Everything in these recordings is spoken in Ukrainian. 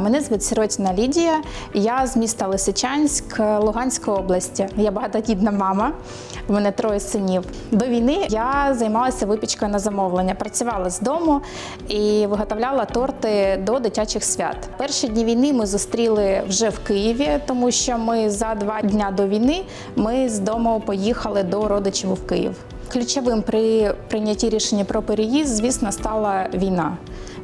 Мене звуть Сиротіна Лідія. Я з міста Лисичанськ Луганської області. Я багатодітна мама. У мене троє синів. До війни я займалася випічкою на замовлення. Працювала з дому і виготовляла торти до дитячих свят. Перші дні війни ми зустріли вже в Києві, тому що ми за два дня до війни ми з дому поїхали до родичів в Київ. Ключовим при прийнятті рішення про переїзд, звісно, стала війна.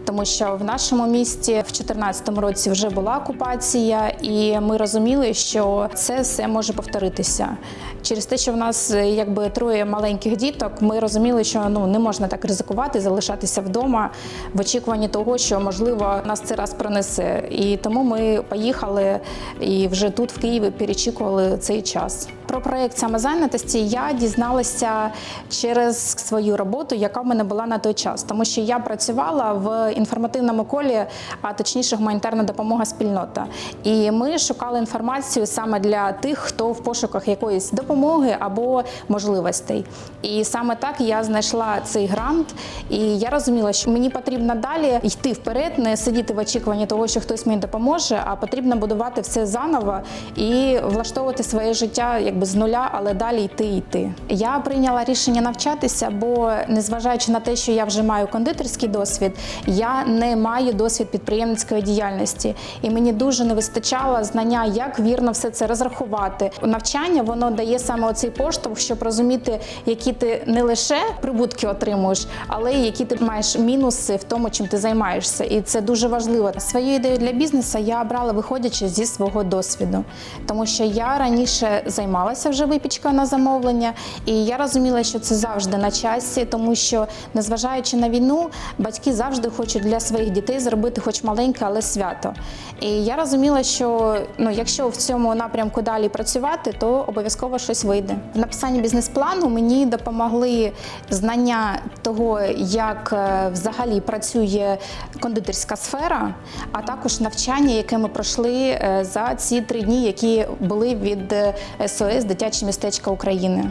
Тому що в нашому місті в 2014 році вже була окупація, і ми розуміли, що це все може повторитися. Через те, що в нас е, якби троє маленьких діток, ми розуміли, що ну не можна так ризикувати, залишатися вдома в очікуванні того, що можливо нас це раз пронесе. І тому ми поїхали і вже тут, в Києві, перечікували цей час. Про проект самозайнятості я дізналася через свою роботу, яка в мене була на той час, тому що я працювала в інформативному колі, а точніше гуманітарна допомога спільнота. І ми шукали інформацію саме для тих, хто в пошуках якоїсь допомоги або можливостей. І саме так я знайшла цей грант, і я розуміла, що мені потрібно далі йти вперед, не сидіти в очікуванні того, що хтось мені допоможе, а потрібно будувати все заново і влаштовувати своє життя якби з нуля, але далі йти йти. Я прийняла рішення навчатися, бо незважаючи на те, що я вже маю кондитерський досвід, я не маю досвід підприємницької діяльності, і мені дуже не вистачало знання, як вірно все це розрахувати. Навчання воно дає саме оцей поштовх, щоб розуміти, які ти не лише прибутки отримуєш, але й які ти маєш мінуси в тому, чим ти займаєшся. І це дуже важливо. Свою ідею для бізнесу я обрала виходячи зі свого досвіду, тому що я раніше займалася вже випічкою на замовлення, і я розуміла, що це завжди на часі, тому що незважаючи на війну, батьки завжди хочуть для своїх дітей зробити хоч маленьке, але свято. І я розуміла, що ну, якщо в цьому напрямку далі працювати, то обов'язково щось вийде. В написанні бізнес-плану мені допомогли знання того, як е, взагалі працює кондитерська сфера, а також навчання, яке ми пройшли е, за ці три дні, які були від е, СОС Дитяче містечка України.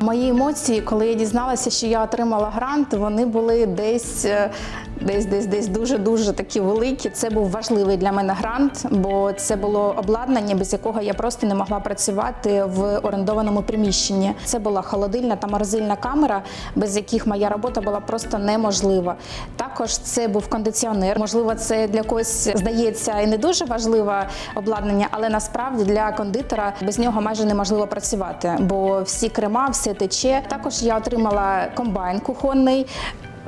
Мої емоції, коли я дізналася, що я отримала грант, вони були десь. Десь, десь, десь дуже дуже такі великі. Це був важливий для мене грант, бо це було обладнання, без якого я просто не могла працювати в орендованому приміщенні. Це була холодильна та морозильна камера, без яких моя робота була просто неможлива. Також це був кондиціонер. Можливо, це для когось здається і не дуже важливе обладнання, але насправді для кондитера без нього майже неможливо працювати, бо всі крема, все тече. Також я отримала комбайн кухонний.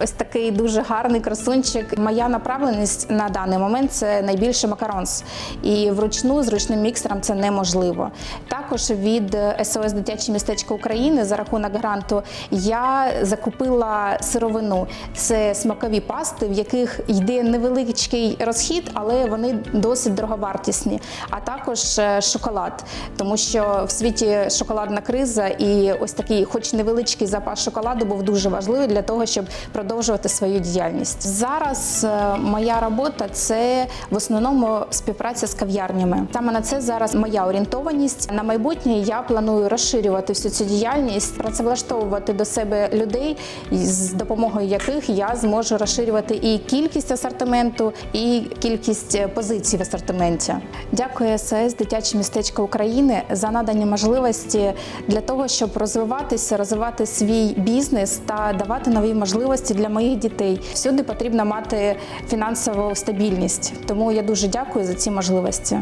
Ось такий дуже гарний красунчик. Моя направленість на даний момент це найбільше макаронс. І вручну з ручним міксером це неможливо. Також від СОС Дитяче містечко України за рахунок гранту я закупила сировину. Це смакові пасти, в яких йде невеличкий розхід, але вони досить дороговартісні. А також е, шоколад, тому що в світі шоколадна криза, і ось такий, хоч невеличкий запас шоколаду, був дуже важливий для того, щоб продовжувати свою діяльність. Зараз е, моя робота це в основному співпраця з кав'ярнями. Саме на це зараз моя орієнтованість. На майбутнє я планую розширювати всю цю діяльність, працевлаштовувати до себе людей, з допомогою яких я зможу розширювати і кількість асортименту, і кількість е, позицій в асортименті. Дякую СС Дитяче містечко України за надані можливості для того, щоб розвиватися, розвивати свій бізнес та давати нові можливості для моїх дітей. Всюди потрібно мати фінансову стабільність. Тому я дуже дякую за ці можливості.